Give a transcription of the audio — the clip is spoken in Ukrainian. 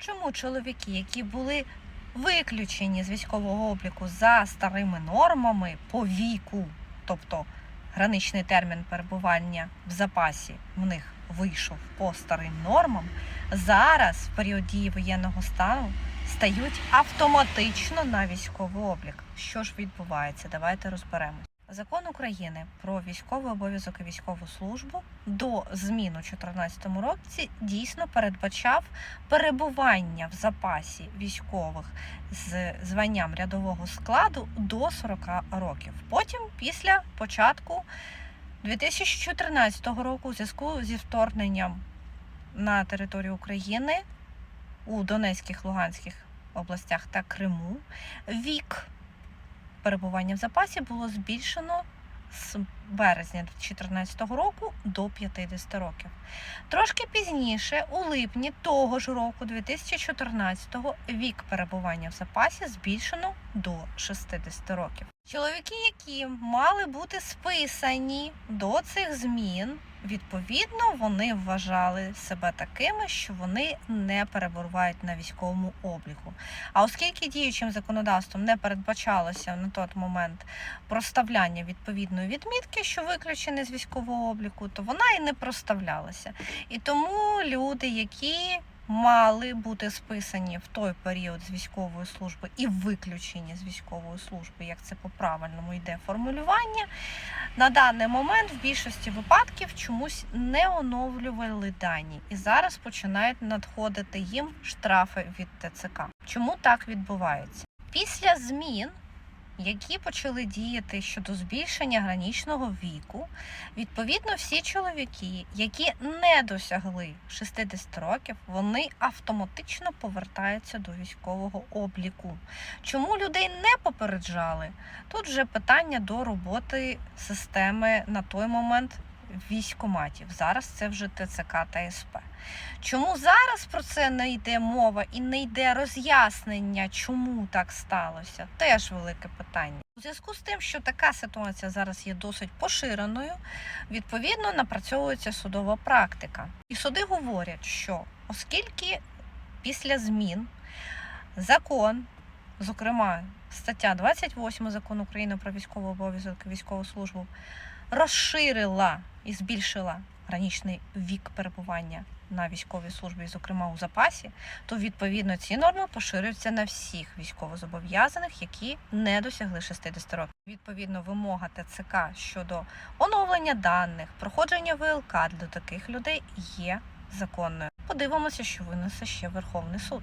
Чому чоловіки, які були виключені з військового обліку за старими нормами по віку, тобто граничний термін перебування в запасі в них вийшов по старим нормам, зараз в період дії воєнного стану стають автоматично на військовий облік. Що ж відбувається? Давайте розберемось. Закон України про військовий обов'язок і військову службу до змін у 2014 році дійсно передбачав перебування в запасі військових з званням рядового складу до 40 років. Потім, після початку 2014 року, у зв'язку зі вторгненням на територію України у Донецьких, Луганських областях та Криму, вік перебування в запасі було збільшено з березня 2014 року до 50 років. Трошки пізніше, у липні того ж року, 2014-го, вік перебування в запасі збільшено до 60 років. Чоловіки, які мали бути списані до цих змін, відповідно, вони вважали себе такими, що вони не перебувають на військовому обліку. А оскільки діючим законодавством не передбачалося на той момент проставляння відповідної відмітки, що виключені з військового обліку, то вона і не проставлялася. І тому люди, які мали бути списані в той період з військової служби і виключені з військової служби, як це по правильному йде формулювання, на даний момент в більшості випадків чомусь не оновлювали дані, і зараз починають надходити їм штрафи від ТЦК. Чому так відбувається? Після змін, які почали діяти щодо збільшення гранічного віку, відповідно, всі чоловіки, які не досягли 60 років, вони автоматично повертаються до військового обліку. Чому людей не попереджали? Тут вже питання до роботи системи на той момент військоматів. Зараз це вже ТЦК та СП. Чому зараз про це не йде мова і не йде роз'яснення, чому так сталося? Теж велике питання. У зв'язку з тим, що така ситуація зараз є досить поширеною, відповідно напрацьовується судова практика. І суди говорять, що оскільки після змін закон, зокрема стаття 28 закону України про військовий обов'язок і військову службу, розширила і збільшила граничний вік перебування на військовій службі, зокрема у запасі, то відповідно ці норми поширюються на всіх військовозобов'язаних, які не досягли 60 років. Відповідно, вимога ТЦК щодо оновлення даних, проходження ВЛК для таких людей є законною. Подивимося, що винесе ще Верховний суд.